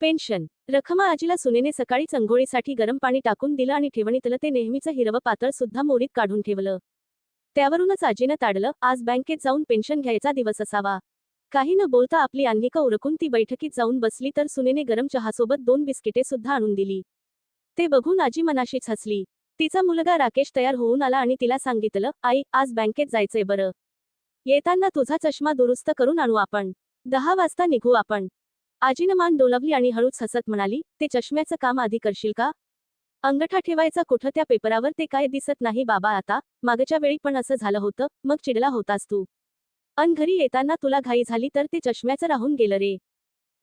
Pension. Rakhma आजीला सुनेने सकाळी चंघोळीसाठी गरम पाणी टाकून दिलं आणि ठेवणीतलं ते नेहमीचं हिरवं पातळ सुद्धा मोरीत काढून ठेवलं. त्यावरूनच आजीनं ताडलं आज बँकेत जाऊन पेन्शन घ्यायचा दिवस असावा. काही न बोलता आपली अन्निका उरकून ती बैठकीत जाऊन बसली तर सुनेने गरम चहासोबत दोन बिस्किटे सुद्धा आणून दिली. ते बघून आजी मनाशीच हसली. तिचा मुलगा राकेश तयार होऊन आला आणि तिला सांगितलं आई आज बँकेत जायचंय बरं. येताना तुझा चष्मा दुरुस्त करून आणू आपण. दहा वाजता निघू आपण. आजीनं मान डोलावली आणि हळूच हसत म्हणाली ते चष्म्याचं काम आधी करशील का? अंगठा ठेवायचा कुठं त्या पेपरावर ते काय दिसत नाही बाबा आता मागच्या वेळी पण असं झालं होतं मग चिडला होतास तू. अन घरी येताना तुला घाई झाली तर ते चष्म्याचं राहून गेलं रे.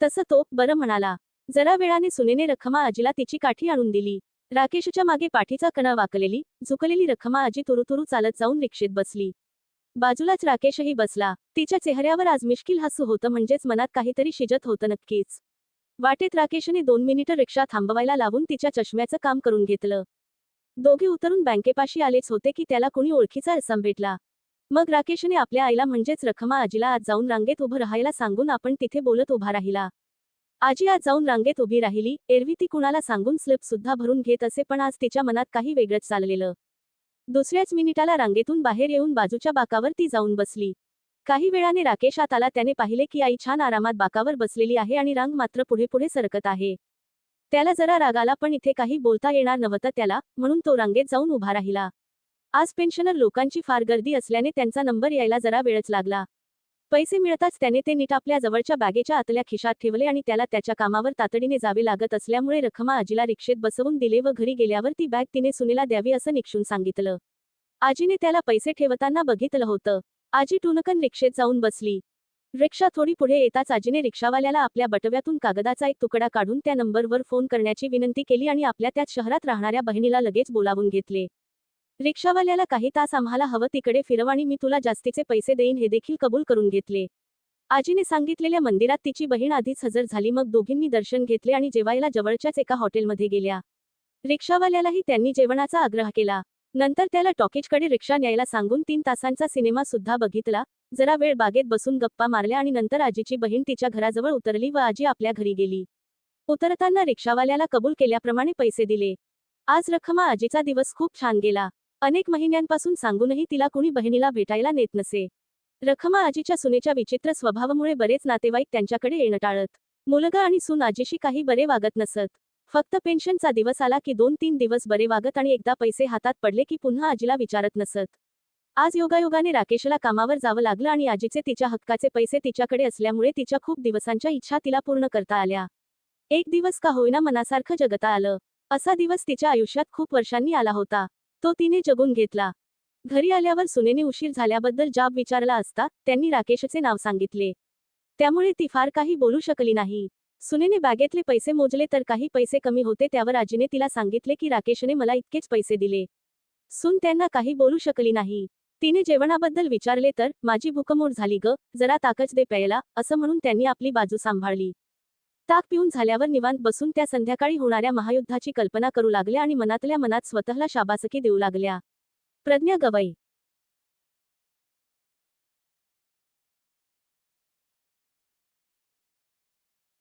तसं तो बरं म्हणाला. जरा वेळाने सुनेने रखमा आजीला तिची काठी आणून दिली. राकेशच्या मागे पाठीचा कणा वाकलेली झुकलेली रखमा आजी तुरुतुरू चालत जाऊन रिक्षेत बसली. बाजूलाच राकेशही बसला. तिच्या चेहऱ्यावर आज मिश्किल हसू होतं म्हणजेच मनात काहीतरी शिजत होतं नक्कीच. वाटेत राकेशने दोन मिनिटं रिक्षा थांबवायला लावून तिच्या चष्म्याचं काम करून घेतलं. दोघे उतरून बँकेपाशी आलेच होते की त्याला कुणी ओळखीचा रसम भेटला. मग राकेशने आपल्या आईला म्हणजेच रखमा आजीला आज जाऊन रांगेत उभं राहायला सांगून आपण तिथे बोलत उभा राहिला. आजी आज जाऊन रांगेत उभी राहिली. एरवी ती कुणाला सांगून स्लिप सुद्धा भरून घेत असे पण आज तिच्या मनात काही वेगळंच चाललेलं. दुसऱ्याच मिनिटाला रांगेतून बाहेर येऊन बाजूच्या बाकावर ती जाऊन बसली. काही वेळाने राकेश आत आला त्याने पाहिले की आई छान आरामात बाकावर बसलेली आहे आणि रांग मात्र पुढे पुढे सरकत आहे. त्याला जरा राग आला पण इथे काही बोलता येणार नव्हतं त्याला म्हणून तो रांगेत जाऊन उभा राहिला. आज पेन्शनर लोकांची फार गर्दी असल्याने त्यांचा नंबर यायला जरा वेळच लागला. पैसे मिळताच त्याने ते नीट आपल्या जवळच्या बॅगेच्या आतल्या खिशात ठेवले आणि त्याला त्याच्या कामावर तातडीने जावे लागत असल्यामुळे रखमा आजीला रिक्षेत बसवून दिले व घरी गेल्यावर ती बॅग तिने सुनेला द्यावी असं निक्षून सांगितलं. आजीने त्याला पैसे ठेवताना बघितलं होतं. आजी टुनकन रिक्षेत जाऊन बसली. रिक्षा थोडी पुढे येताच आजीने रिक्षावाल्याला आपल्या बटव्यातून कागदाचा एक तुकडा काढून त्या नंबरवर फोन करण्याची विनंती केली आणि आपल्या त्याच शहरात राहणाऱ्या बहिणीला लगेच बोलावून घेतले. रिक्षावाल्याला काही तास आम्हाला हवं तिकडे फिरव मी तुला जास्तीचे पैसे देईन हे देखील कबूल करून घेतले. आजीने सांगितलेल्या मंदिरात तिची बहीण आधीच हजर झाली मग दोघींनी दर्शन घेतले आणि जेवायला जवळच्याच एका हॉटेलमध्ये गेल्या. रिक्षावाल्यालाही त्यांनी जेवणाचा आग्रह केला. नंतर त्याला टॉकीजकडे रिक्षा न्यायला सांगून तीन तासांचा सिनेमा सुद्धा बघितला. जरा वेळ बागेत बसून गप्पा मारल्या आणि नंतर आजीची बहीण तिच्या घराजवळ उतरली व आजी आपल्या घरी गेली. उतरताना रिक्षावाल्याला कबूल केल्याप्रमाणे पैसे दिले. आज रखमा आजीचा दिवस खूप छान गेला. अनेक महिन्यांपासून सांगूनही तिला कुणी बहिणीला भेटायला नेत नसे. रखमा आजीच्या सुनेच्या विचित्र स्वभावामुळे बरेच नातेवाईक त्यांच्याकडे येणं टाळत. मुलगा आणि सून आजीशी काही बरे वागत नसत. फक्त पेन्शनचा दिवस आला की दोन तीन दिवस बरे वागत आणि एकदा पैसे हातात पडले की पुन्हा आजीला विचारत नसत. आज योगायोगाने राकेशला कामावर जावं लागलं आणि आजीचे तिच्या हक्काचे पैसे तिच्याकडे असल्यामुळे तिच्या खूप दिवसांच्या इच्छा तिला पूर्ण करता आल्या. एक दिवस का होईना मनासारखं जगता आलं. असा दिवस तिच्या आयुष्यात खूप वर्षांनी आला होता. तो तिने जगून घेतला. घरी आल्यावर सुनेने उशीर झाल्याबद्दल जाब विचारला असता त्यांनी राकेशचे नाव सांगितले. त्यामुळे ती फार काही बोलू शकली नाही. सुनेने बॅगेतले पैसे मोजले तर काही पैसे कमी होते त्यावर आजीने तिला सांगितले की राकेशने मला इतकेच पैसे दिले. सुन त्यांना काही बोलू शकली नाही. तिने जेवणाबद्दल विचारले तर माझी भूकमोड झाली ग जरा ताकच दे प्यायला असं म्हणून त्यांनी आपली बाजू सांभाळली. ताक पिऊन झाल्यावर निवांत बसून त्या संध्याकाळी होणाऱ्या महायुद्धाची कल्पना करू लागल्या आणि मनातल्या मनात स्वतःला शाबासकी देऊ लागल्या. प्रज्ञा गवई